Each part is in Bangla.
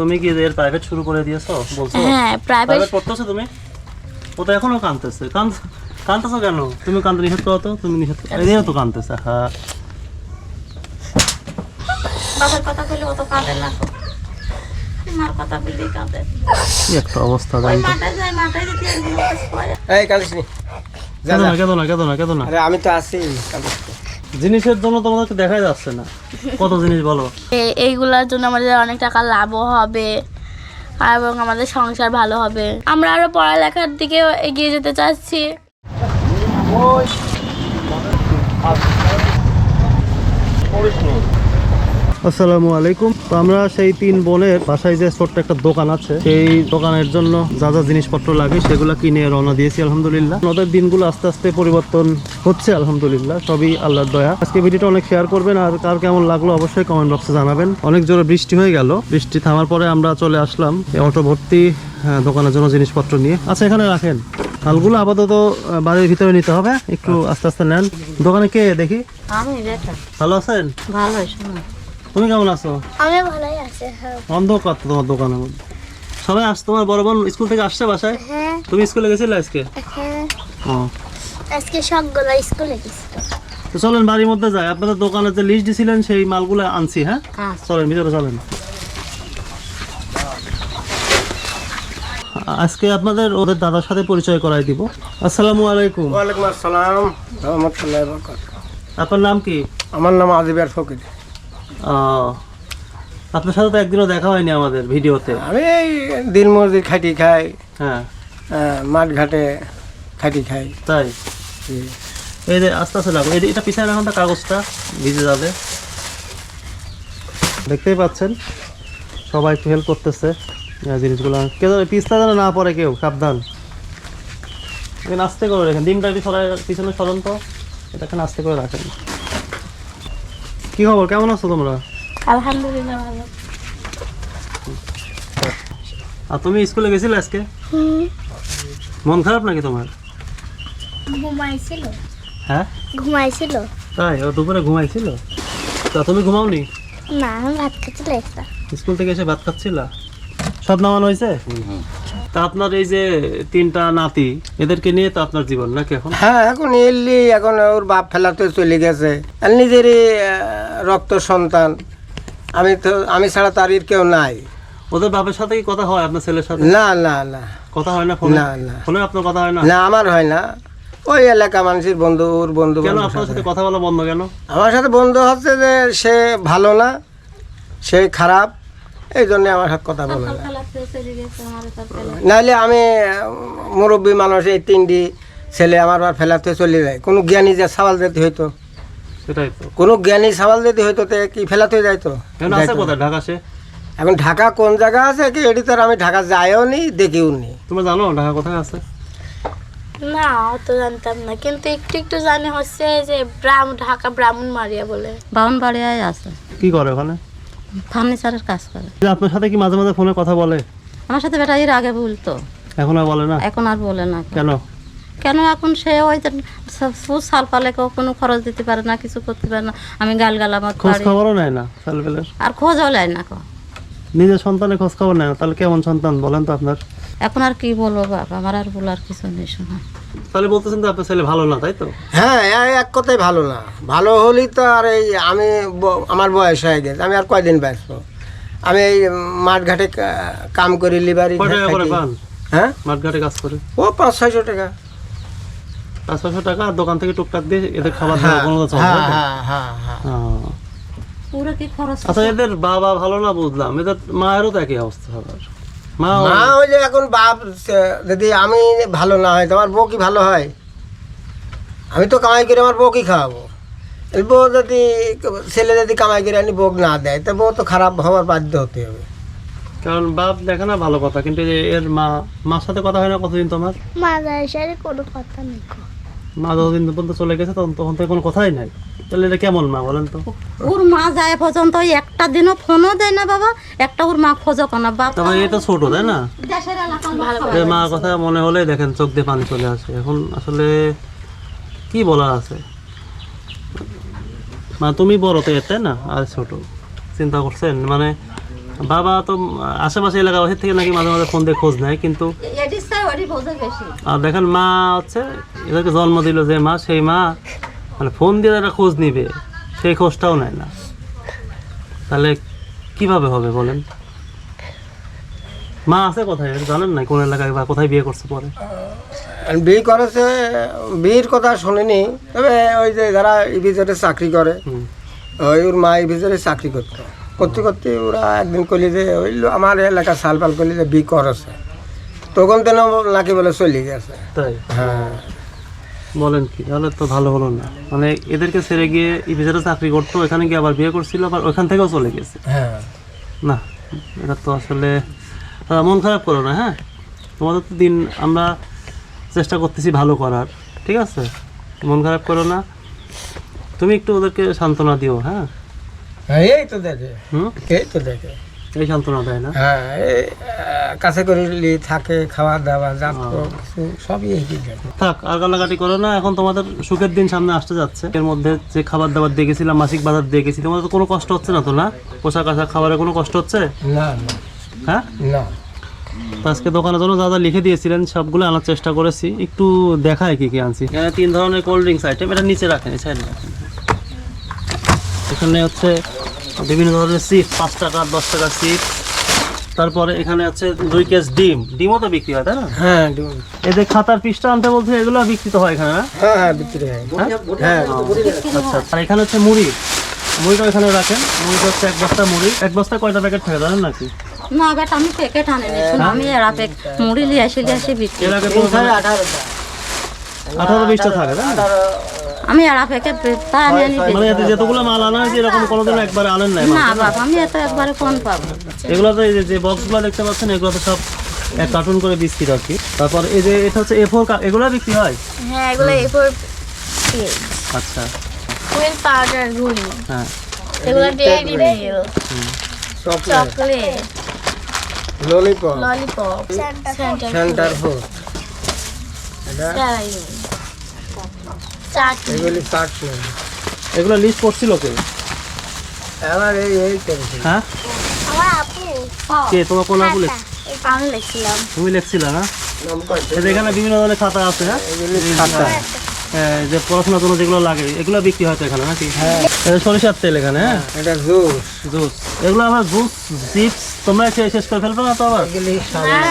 তুমি কি এর প্রাইভেট শুরু করে দিয়েছ? বলছো? হ্যাঁ প্রাইভেট পড়তেছো তুমি? ও তো এখনও কাঁদতেছে। কাঁদ কাঁদতেছো কেন? তুমি কাঁদতে নিষেধ করো তো? তুমি নিষেধ করো এই তো কাঁদতেছে হ্যাঁ বাবার কথা বলে অত কাঁদে না। তো। মার কথা বলেই কাঁদে। একটা অবস্থা জানি তো। মাঠে যায় ওকে এই কালিস নি? যা কেঁদো না কেঁদো না কেঁদো না কেঁদো না। আরে আমি তো আছি। জিনিসের জন্য তোমাদেরকে দেখাই যাচ্ছে না। কত জিনিস বলো? এইগুলার এইগুলোর জন্য আমাদের অনেক টাকা লাভও হবে এবং আমাদের সংসার ভালো হবে। আমরা আরও পড়ালেখার দিকে এগিয়ে যেতে চাচ্ছি। আসসালামু আলাইকুম। তো আমরা সেই তিন বোনের বাসায় যে ছোট্ট একটা দোকান আছে সেই দোকানের জন্য যা যা জিনিসপত্র লাগে সেগুলো কিনে রওনা দিয়েছি আলহামদুলিল্লাহ। ওদের দিনগুলো আস্তে আস্তে পরিবর্তন হচ্ছে আলহামদুলিল্লাহ। সবই আল্লাহর দয়া। আজকে ভিডিওটা অনেক শেয়ার করবেন আর কার কেমন লাগল অবশ্যই কমেন্ট বক্সে জানাবেন। অনেক জোরে বৃষ্টি হয়ে গেল। বৃষ্টি থামার পরে আমরা চলে আসলাম অটো ভর্তি হ্যাঁ, দোকানের জন্য জিনিসপত্র নিয়ে। আচ্ছা এখানে রাখেন। মালগুলো আপাতত বাড়ির ভিতরে নিতে হবে। একটু আস্তে আস্তে নেন। দোকানে কে দেখি? ভালো আছেন? ভালো তুমি কেমন আছো? আমি ভালোই আছি হ্যাঁ। অন্ধকার তো তোমার দোকানের মধ্যে। সবাই আস তোমার বড় বোন স্কুল থেকে আসছে বাসায়? হ্যাঁ। তুমি স্কুলে গেছিলে আজকে? হ্যাঁ। ও। আজকে সবগুলো স্কুলে গেছিল তো চলেন বাড়ির মধ্যে যাই। আপনাদের দোকানে যে লিস্ট দিছিলেন সেই মালগুলো আনছি হ্যাঁ? হ্যাঁ। চলেন ভিতরে চলেন। আজকে আপনাদের ওদের দাদার সাথে পরিচয় করাই দিব। আসসালামু আলাইকুম। ওয়ালাইকুম আসসালাম। রহমতুল্লাহ বরকাত আপনার নাম কি? আমার নাম আজিবার ফকির। আহ, আপনার সাথে তো একদিনও দেখা হয়নি আমাদের ভিডিওতে। আমি এই দিন মজুরি খাটি খাই হ্যাঁ। আহ, মাঠ ঘাটে খাটি খাই। তাই? এই যে আস্তে আস্তে লাগো। এই এটা পিছনে রাখুন তো কাগজটা ভিজে যাবে। দেখতেই পাচ্ছেন সবাই একটু হেল্প করতেছে জিনিসগুলো। কেউ পিছতে যেন না পড়ে কেউ সাবধান। এখানে আস্তে করে রাখেন। ডিমটা একটু সরাই পিছনে সরন তো এটা এখানে আস্তে করে রাখেন। কি খবর? কেমন আছো তোমরা? আলহামদুলিল্লাহ ভালো। আর তুমি স্কুলে গেছিলে আজকে? মন খারাপ নাকি তোমার? ঘুমাইছিল। হ্যাঁ? ঘুমাইছিল। তাই? ও দুপুরে ঘুমাইছিল? তা তুমি ঘুমাওনি? না আমি ভাত খাচ্ছিল একটা স্কুল থেকে এসে ভাত খাচ্ছিলা? সব নামানো হয়েছে? তা আপনার এই যে তিনটা নাতি এদেরকে নিয়ে তো আপনার জীবন নাকি এখন? হ্যাঁ এখন এলি এখন ওর বাপ ফেলাতে চলে গেছে। আর নিজেরই রক্ত সন্তান। আমি তো আমি ছাড়া তার কেউ নাই। ওদের বাপের সাথে কি কথা হয় আপনার ছেলের সাথে? না না না। কথা হয় না ফোনে? না, না। ফোনে আপনার কথা হয় না? না আমার হয় না। ওই এলাকা মানুষের বন্ধু ওর বন্ধু কেন আপনার সাথে। সাথে কথা বলা বন্ধ কেন? আমার সাথে বন্ধু হচ্ছে যে সে ভালো না সে খারাপ এই জন্য আমার সাথে কথা বলে না। নাহলে আমি মুরব্বী মানুষ এই তিনটি ছেলে আমার আর ফেলাতে চলে যায়। কোনো জ্ঞানী যে সওয়াল দিতে হইতো? সেটাই তো। কোনো জ্ঞানী সওয়াল দিতে হইতো তো কি ফেলাতে যাইতো? কেন ঢাকা সে এখন ঢাকা কোন জায়গা আছে কি? এটি তো আর আমি ঢাকা যাইও নি দেখিও নি। তুমি জানো ঢাকা কোথায় আছে? না অত জানতাম না। কিন্তু একটু একটু জানি হচ্ছে যে ঢাকা ব্রাহ্মণ মারিয়া বলে। ব্রাহ্মণ বাউনবাড়িয়ায় আছে। কি করে ওখানে? ফার্নিচারের কাজ করে। আপনার সাথে কি মাঝে মাঝে ফোনে কথা বলে? আমার সাথে বেটা এর আগে বলতো এখন আর বলে না? এখন আর বলে না কেন? কেন এখন সে ওই সাল পালে কেউ কোনো খরচ দিতে পারে না কিছু করতে পারে না। আমি গাল গালামত খোঁজ খবরও নেয় না ছেলেপেলের আর খোঁজও নেয় না কো নিজের সন্তানের খোঁজ খবর নেয় না তাহলে কেমন সন্তান বলেন তো আপনার? এখন আর কি বলব বাবা আমার আর বলার কিছু নেই শোনা। তাহলে বলতেছেন তো আপনার ছেলে ভালো না তাই তো? হ্যাঁ এক কথাই ভালো না। ভালো হলেই তো আর এই আমি ব- আমার বয়স হয়ে গেছে আমি আর কয়দিন ব্যস্ত? আমি এই মাঠ ঘাটে কা- কাম করি লিবারি কয় টাকা করে পান? হ্যাঁ? মাঠঘাটে কাজ করে? ও পাঁচ ছয়শো টাকা। পাঁচ ছশো টাকা আর দোকান থেকে টুকটাক দিয়ে এদের খাবার দাবার হ্যাঁ কোনো চলে হ্যাঁ? হ্যাঁ হ্যাঁ হ্যাঁ। পুরো কি খরচ আচ্ছা এদের বাবা ভালো না বুঝলাম। এদের মায়েরও তো একই অবস্থা সবার মা মা ওই যে এখন বাপ যদি আমি ভালো না হয় তো আমার বউ কি ভালো হয়? আমি তো কামাই করে আমার বউ কি খাওয়াবো বউ যদি ছেলে যদি কামাই করে আনি বউ না দেয় তো বউ তো খারাপ হওয়ার বাধ্য হতে হবে। কারণ বাপ দেখে না ভালো কথা কিন্তু এর মা মার সাথে কথা হয় না কতদিন তোমার? মাদার সাথে কোনো কথা নেই মা যতদিন পর্যন্ত চলে গেছে তখন তখন তো কোনো কথাই নাই। তাহলে এটা কেমন মা বলেন তো? ওর মা যায় পর্যন্ত একটা দিনও ফোনও দেয় না বাবা একটা ওর মা খোঁজো না বাপ তবে এটা ছোট তাই না? মার কথা মনে হলেই দেখেন চোখ দিয়ে পানি চলে আসে। এখন আসলে কি বলার আছে? মা তুমি বড় তো এর তাই না? আর ছোট। চিন্তা করছেন? মানে বাবা তো আশেপাশে এলাকাবাসীর থেকে নাকি মাঝে মাঝে ফোন দিয়ে খোঁজ নেয় কিন্তু আর দেখেন মা হচ্ছে এদেরকে জন্ম দিল যে মা সেই মা মানে ফোন দিয়ে একটা খোঁজ নিবে সেই খোঁজটাও নেয় না। তাহলে কীভাবে হবে বলেন? মা আছে কোথায়? জানেন না কোন এলাকায় বা কোথায় বিয়ে করছে পরে? আর বিয়ে করেছে বিয়ের কথা শুনিনি। তবে ওই যে যারা এই ভিতরে চাকরি করে ওই ওর মা এই ভিতরে চাকরি করতো। করতে করতে ওরা একদিন করলি যে ওই আমার এলাকা সালপাল করলি যে বিয়ে করেছে। তখন তেন নাকি বলে চলে গেছে। তাই? হ্যাঁ। বলেন কি তাহলে তো ভালো হলো না। মানে এদেরকে ছেড়ে গিয়ে ভিতরে চাকরি করতো এখানে গিয়ে আবার বিয়ে করছিল আবার ওখান থেকেও চলে গেছে। হ্যাঁ। না এটা তো আসলে মন খারাপ করো না হ্যাঁ? তোমাদের তো দিন আমরা চেষ্টা করতেছি ভালো করার ঠিক আছে? মন খারাপ করো না। তুমি একটু ওদেরকে সান্ত্বনা দিও হ্যাঁ? হ্যাঁ এই তো দেখে। হুম? এই তো দেখে। এই সান্ত্বনা দেয় না। হ্যাঁ কাছে করলি থাকে খাওয়া দাওয়া যা কিছু সবই এই দেখে থাক আর কান্নাকাটি করো না এখন তোমাদের সুখের দিন সামনে আসতে যাচ্ছে। এর মধ্যে যে খাবার দাবার দিয়ে গেছিলাম মাসিক বাজার দিয়ে গেছি তোমাদের তো কোনো কষ্ট হচ্ছে না তো না? পোশাক আশাক খাবারের কোনো কষ্ট হচ্ছে? না হ্যাঁ? না। আজকে দোকানের জন্য যা যা লিখে দিয়েছিলেন সবগুলো আনার চেষ্টা করেছি। একটু দেখায় কি কি আনছি। এখানে তিন ধরনের কোল্ড ড্রিঙ্কস আইটেম এটা নিচে রাখেন সাইডে রাখেন। এখানে হচ্ছে বিভিন্ন ধরনের চিপস পাঁচ টাকা দশ টাকা চিপস। তারপরে এখানে আছে দুই কেস ডিম। ডিমও তো বিক্রি হয় তাই না? হ্যাঁ ডিম। এই যে খাতার পিসটা আনতে বলছে এগুলো বিক্রি তো হয় এখানে না? হ্যাঁ হ্যাঁ বিক্রি হয়। হ্যাঁ? আচ্ছা আর এখানে হচ্ছে মুড়ি। মুড়িটা এখানে রাখেন। মুড়িটা হচ্ছে এক বস্তা মুড়ি। এক বস্তা কয়টা প্যাকেট থাকে জানেন নাকি? না বেটা আমি প্যাকেট আনিনি। শুনো আমি এরা প্যাক মুড়ি লিয়ে আসি লিয়ে আসি বিক্রি এর আগে আঠারো বিশটা থাকে তাই না? আমি এরা প্যাকেট তাই আমি আনি মানে এতে যতগুলো মাল আনা হয়েছে এরকম কোনোদিন একবার আনেন নাই না বাবা আমি এত একবারে কোন পাবো এগুলো তো এই যে- যে বক্সগুলো দেখতে পাচ্ছেন এগুলো তো সব এক কার্টুন করে বিস্কিট আর কি। তারপর এই যে এটা হচ্ছে এ ফোর এগুলো বিক্রি হয়? হ্যাঁ এগুলো এরপর আচ্ছা। কুইন পাউডার ঘুড়ি হ্যাঁ। এগুলো Dairy Milk chocolate chocolate lollipop lollipop centre food saline চাটনি এগুলি চাটনি। এগুলো লিস্ট করছিল কে? আমার এই এই হ্যাঁ? আমার আপু। কে? তোমার কোন আপু লেখ- আমি লিখছিলাম। তুমি লিখছিলে না? এখানে বিভিন্ন ধরনের খাতা আছে হ্যাঁ? খাতা। হ্যাঁ, যে পড়াশোনার জন্য যেগুলো লাগে এগুলো বিক্রি হয় তো এখানে নাকি? এই যে সরিষার তেল এখানে হ্যাঁ? এটা জুস। জুস। এগুলো আবার জুস চিপস তোমরা খেয়ে শেষ করে ফেলবে না তো আবার? এগুলি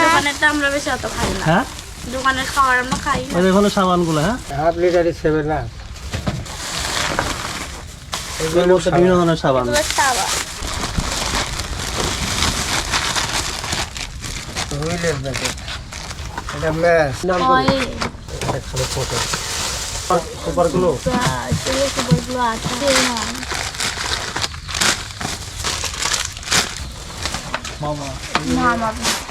দোকানের তো আমরা বেশি অত খাই না। হ্যাঁ? দোকানের খাবার আমরা খাই। না এই যে এখানে সাবানগুলো হ্যাঁ? হাফ লিটারই সেভেন না এগুলোর মধ্যে বিভিন্ন ধরনের সাবান। এগুলো হুইলের প্যাকেট এটা ম্যাচ নাম অয়েল সুপারগুলো? তেলের সুপারগুলো আছে। না মামা। জুস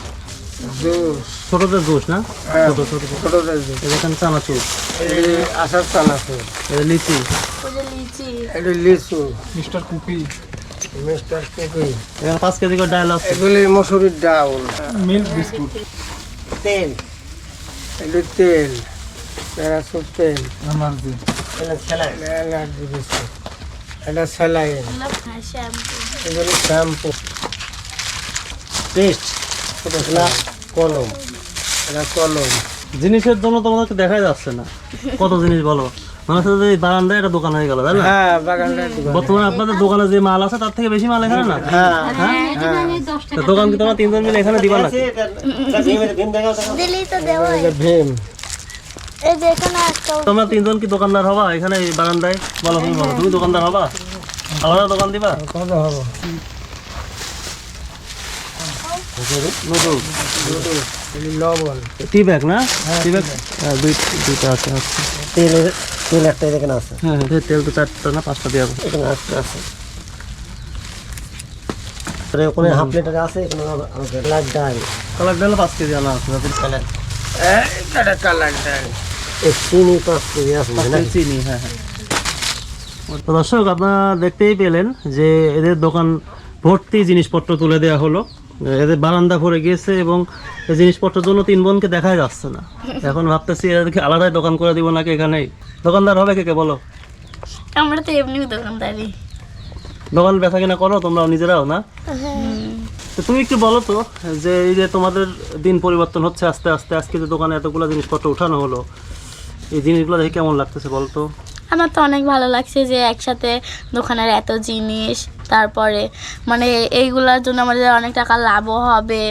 ছোটদের জুস না? হ্যাঁ। ছোট ছোট ছোটদের জুস। এই দেখেন চানাচুর। আসার চানাচুর। লিচি। ওই যে লিচি। এগুলি লিচু। মিস্টার কুপি। মিস্টার কুপি। এখানে পাঁচ কেজি করে ডাল আছে। এগুলি মসুরির ডাউল মিল্ক বিস্কুট। তেল। এগুলি তেল। প্যারাসুট তেল। এনার্জি। বিস্কুট। এটা স্যালাইন। এগুলি শ্যাম্পু। পেস্ট। এটা কলম। এটা কলম। জিনিসের জন্য তোমাদেরকে দেখাই যাচ্ছে না। কত জিনিস বলো? মনে হচ্ছে যে বারান্দায় একটা দোকান হয়ে গেল তাই না? হ্যাঁ বর্তমানে আপনাদের দোকানে যে মাল আছে তার থেকে বেশি মাল এখানে না? হ্যাঁ আমি দোকান কি তোমরা তিনজন মিলে এখানে দিবা না দিলেই তো দেওয়া ভীম। তোমরা তিনজন কি দোকানদার হবা এখানে বারান্দায়? বলো তুমি বলো তুমি দোকানদার হবা? আলাদা দোকান দিবা? কত হব। লবণ টি ব্যাগ না টি ব্যাগ দুই দুইটা আছে আচ্ছা তেল তেল একটা এখানে আছে। হ্যাঁ হ্যাঁ তেল তো চারটা না পাঁচটা দেওয়া এখানে একটা আছে। ওখানে হাফ লিটার আছে এখানে কালার ডাল কালার ডাল পাঁচ কেজি আনা আছে তারপর কালার এটা কালার ডাল চিনি পাঁচ কেজি আছে চিনি হ্যাঁ হ্যাঁ। দর্শক আপনারা দেখতেই পেলেন যে এদের দোকান ভর্তি জিনিসপত্র তুলে দেওয়া হলো। এদের বারান্দা ভরে গিয়েছে এবং এই জিনিসপত্রের জন্য তিন বোনকে দেখাই যাচ্ছে না। এখন ভাবতেছি এদেরকে আলাদাই দোকান করে দিব নাকি এখানেই? দোকানদার হবে কে কে বলো? আমরা তো এমনি দোকানদারি দোকান বেচা কিনা করো তোমরাও নিজেরাও না? তো তুমি একটু বলো তো যে এই যে তোমাদের দিন পরিবর্তন হচ্ছে আস্তে আস্তে আজকে যে দোকানে এতগুলো জিনিসপত্র উঠানো হলো এই জিনিসগুলো দেখে কেমন লাগতেছে বলো তো আমার তো অনেক ভালো লাগছে যে একসাথে দোকানের এত জিনিস তারপরে মানে এইগুলোর জন্য আমাদের অনেক টাকা লাভও হবে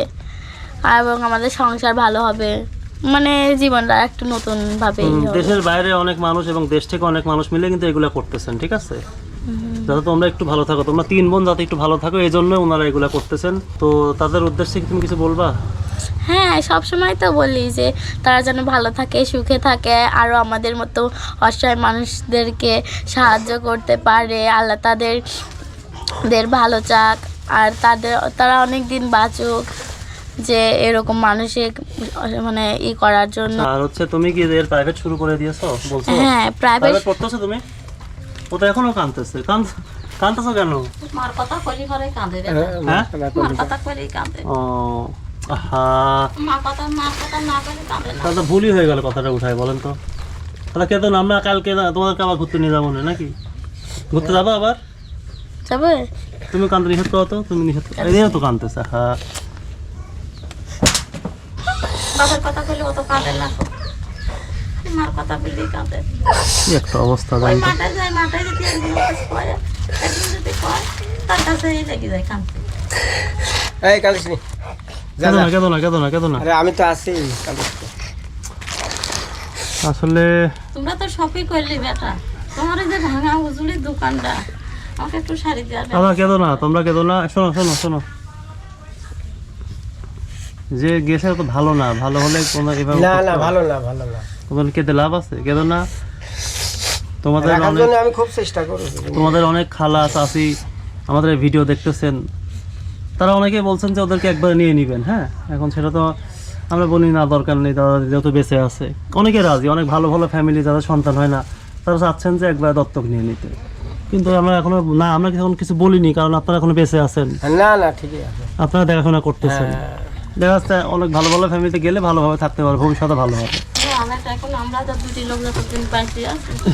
এবং আমাদের সংসার ভালো হবে। মানে জীবনটা একটু নতুনভাবে হুম, দেশের বাইরে অনেক মানুষ এবং দেশ থেকে অনেক মানুষ মিলে কিন্তু এগুলো করতেছেন ঠিক আছে? যাতে তোমরা একটু ভালো থাকো তোমরা তিন বোন যাতে একটু ভালো থাকো এই জন্য ওনারা এগুলো করতেছেন। তো তাদের উদ্দেশ্যে কি তুমি কিছু বলবা? হ্যাঁ সবসময় তো বলি যে তারা যেন ভালো থাকে সুখে থাকে আরও আমাদের মতো অসহায় মানুষদেরকে সাহায্য করতে পারে। আল্লাহ তাদের দের ভালো চাক আর তাদের তারা অনেক দিন বাঁচুক যে এরকম মানসিক মানে ই করার জন্য। আর হচ্ছে তুমি কি এর প্রাইভেট শুরু করে দিয়েছ? বলছো? হ্যাঁ প্রাইভেট প্রাইভেট পড়তেছো তুমি? ও তো এখনও কাঁদতেছে। কাঁদ কাঁদতেছো কেন? মার কথা কলি করে কাঁদে রে। হ্যাঁ? মার কথা কলি কাঁদে। ও। আহা। মার কথা মার কথা না কলি কাঁদে না। তাহলে তো ভুলই হয়ে গেল কথাটা উঠায় বলেন তো। তাহলে কে তো আমরা কালকে না তোমাদেরকে আবার ঘুরতে নিয়ে যাব না নাকি? ঘুরতে যাব আবার? যাবে? তুমি কান্দতে নিষেধ করো তো তুমি নিষেধ করো। এই তো কান্দতেছে হ্যাঁ বাবার কথা কলি অত কাঁদে না। তো। মার কথা বলি কাঁদে। কি একটা অবস্থা ওই জানি তো। মাঠে যদি একদিন কাজ একদিন যদি করে তার কাছে লেগে যায় কাঁদতে এই কালিস কেঁদো না কেঁদো না কেঁদো না কেঁদো না। আরে আমি তো আছি। আসলে তোমরা তো সবই করলি বেটা। তোমার যে ভাঙা দোকানটা আমাকে একটু শাড়ি দেওয়া দাদা কেঁদো না তোমরা কেঁদো না। শোনো শোনো শোনো। যে গেছে তো ভালো না ভালো হলে কোনো এভাবে না না ভালো না ভালো না। তোমাদের কেঁদে লাভ আছে? কেঁদো না। তোমাদের অনেক জন্য আমি খুব চেষ্টা করেছি তোমাদের অনেক খালা চাচি আমাদের ভিডিও দেখতেছেন। তারা অনেকে বলছেন যে ওদেরকে একবার নিয়ে নেবেন হ্যাঁ? এখন সেটা তো আমরা বলি না দরকার নেই দাদা যেহেতু বেঁচে আছে। অনেকে রাজি অনেক ভালো ভালো ফ্যামিলি যাদের সন্তান হয় না তারা চাচ্ছেন যে একবার দত্তক নিয়ে নিতে। কিন্তু আমরা এখনও না আমরা এখন কিছু বলিনি কারণ আপনারা এখনও বেঁচে আছেন। না না ঠিকই আছে। আপনারা দেখাশোনা করতেছেন। হ্যাঁ। দেখা যাচ্ছে অনেক ভালো ভালো ফ্যামিলিতে গেলে ভালোভাবে থাকতে পারবে ভবিষ্যতে ভালো হবে।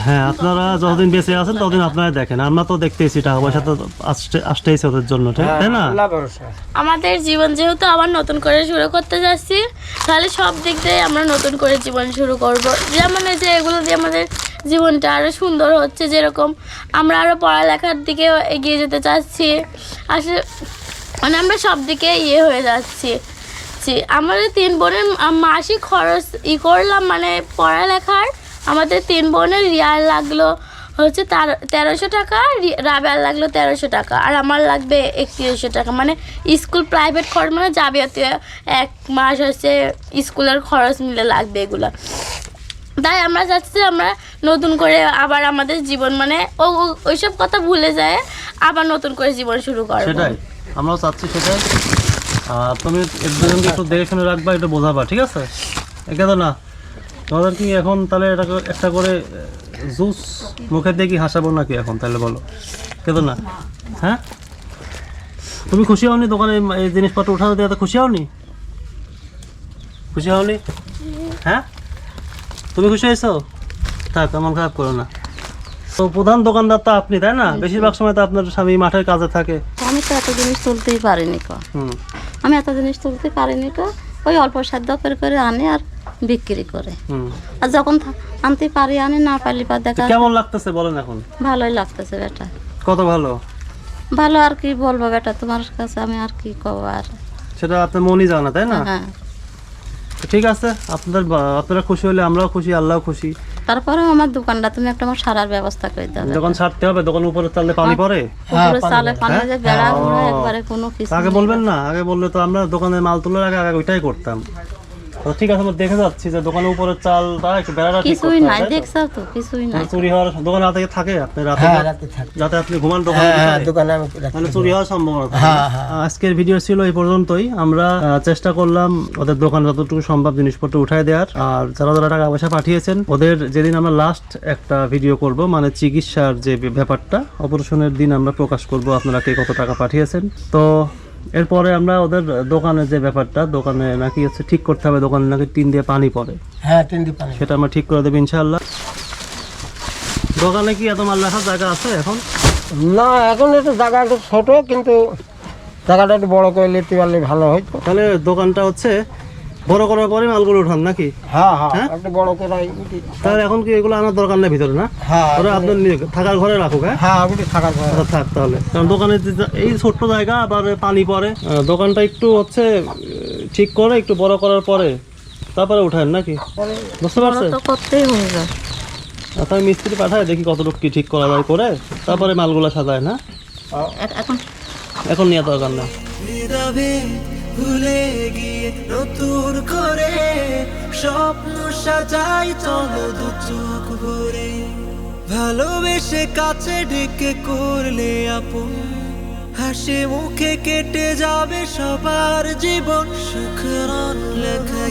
হ্যাঁ আপনারা যতদিন বেঁচে আছেন ততদিন আপনারা দেখেন। আমরা তো দেখতেছি টাকা পয়সা তো আসতে আসতেইছে ওদের জন্য তাই না? আমাদের জীবন যেহেতু আবার নতুন করে শুরু করতে যাচ্ছি তাহলে সব দিক দিয়ে আমরা নতুন করে জীবন শুরু করব। যেমন এই যে এগুলো দিয়ে আমাদের জীবনটা আরও সুন্দর হচ্ছে যেরকম আমরা আরও পড়ালেখার দিকে এগিয়ে যেতে চাচ্ছি। আসলে মানে আমরা সব দিকে ইয়ে হয়ে যাচ্ছি। জি, আমাদের তিন বোনের মাসিক খরচ ই করলাম মানে পড়ালেখার। আমাদের তিন বোনের রিয়াল লাগল হচ্ছে তার- তেরোশো টাকা রাবেয়ার লাগল তেরোশো টাকা আর আমার লাগবে একত্রিশশো টাকা। মানে স্কুল প্রাইভেট খরচ মানে যাবে এক মাস হচ্ছে স্কুলের খরচ মিলে লাগবে এগুলো। তাই আমরা চাচ্ছি আমরা নতুন করে আবার আমাদের জীবন মানে ও- ওইসব কথা ভুলে যায় আবার নতুন করে জীবন শুরু করব। সেটাই আমরাও চাচ্ছি সেটাই। আর তুমি একজনকে একটু দেখে শুনে রাখবা একটু বোঝাবা ঠিক আছে? একে তো না। তোমাদের কি এখন তাহলে এটা একটা করে জুস মুখে দিয়ে কি হাসাবো নাকি এখন তাহলে বলো? কেতো না। হ্যাঁ? তুমি খুশি হওনি দোকানে এই- জিনিসপত্র উঠাতে দেওয়াতে খুশি হওনি? খুশি হওনি? হ্যাঁ? তুমি খুশি হয়েছো? থাক আমার খারাপ করো না। তো প্রধান দোকানদার তো আপনি তাই না? বেশিরভাগ সময় তো আপনার স্বামী মাঠের কাজে থাকে। আমি তো এত জিনিস তুলতেই পারিনি ক। হুম। আমি এত জিনিস তুলতে পারিনি তো। ওই অল্প সাধ্য করে করে আনে আর বিক্রি করে। আর যখন আনতে পারি আনে না পারলি পর দেখা কেমন লাগতেছে বলেন এখন? ভালোই লাগতেছে বেটা। কত ভালো? ভালো আর কি বলব বেটা তোমার কাছে আমি আর কি কব আর? সেটা আপনার মনই জানা তাই না? হ্যাঁ। ঠিক আছে। আপনাদের আপনারা খুশি হলে আমরাও খুশি আল্লাহ খুশি। তারপরে আমার দোকানটা তুমি একটা আমার সারার ব্যবস্থা করে দাও। দোকান ছাড়তে হবে দোকান উপরে চাললে পানি পড়ে? উপরে চালে পানি যে বেড়া ঘুরে একবারে কোনো কিছু আগে বলবেন না আগে বললে তো আমরা দোকানে মাল তোলার আগে আগে ওইটাই করতাম। ঠিক আছে আমরা দেখে যাচ্ছি যে দোকানের উপরে চালটা একটু বেড়াটা কিছুই নাই? দেখছ তো? কিছুই নাই। চুরি হওয়ার দোকান রাতে থেকে আপনি রাতে হ্যাঁ রাতে থাকি। যাতে আপনি ঘুমান দোকানে হ্যাঁ হ্যাঁ দোকানে আমি মানে চুরি হওয়ার সম্ভাবনা থাকে। হ্যাঁ। আজকের ভিডিও ছিল এই পর্যন্তই। আমরা আহ, চেষ্টা করলাম ওদের দোকান যতটুকু সম্ভব জিনিসপত্র উঠায় দেওয়ার। আর যারা যারা টাকা পয়সা পাঠিয়েছেন ওদের যেদিন আমরা লাস্ট একটা ভিডিও করব মানে চিকিৎসার যে ব্যাপারটা অপারেশনের দিন আমরা প্রকাশ করব আপনারা কে কত টাকা পাঠিয়েছেন। তো এরপরে আমরা ওদের দোকানে যে ব্যাপারটা দোকানে নাকি হচ্ছে ঠিক করতে হবে দোকানে নাকি টিন দিয়ে পানি পড়ে। হ্যাঁ তিন দিয়ে পানি সেটা আমরা ঠিক করে দেবো ইনশাল্লাহ দোকানে কি এত মাল রাখার জায়গা আছে এখন? না এখন একটু জায়গা একটু ছোট কিন্তু জায়গাটা একটু বড় করে নিতে পারলে ভালো হয় তাহলে দোকানটা হচ্ছে বড় করার পরে মালগুলো উঠান নাকি? হ্যাঁ হ্যাঁ হ্যাঁ? বড় করে তাহলে এখন কি এগুলো আনার দরকার নেই ভিতরে না? হ্যাঁ ওরা আপনার থাকার ঘরে রাখুক হ্যাঁ? হ্যাঁ থাকার আচ্ছা, থাক তাহলে। কারণ দোকানে যে এই ছোট্ট জায়গা আবার পানি পড়ে। দোকানটা একটু হচ্ছে ঠিক করে একটু বড় করার পরে। তারপরে উঠান নাকি? বুঝতে পারছেন? তো করতেই হবে আচ্ছা মিস্ত্রি পাঠায় দেখি কতটুকু কি ঠিক করা যায় করে। তারপরে মালগুলো সাজায় না? এখন এখন নিয়ে দরকার না ভুলে গিয়ে নতুন করে স্বপ্ন সাজাই, চলো দু চোখ ভরে। ভালোবেসে কাছে ডেকে করলে আপন। হাসে মুখে কেটে যাবে সবার জীবন সুখরণ লেখা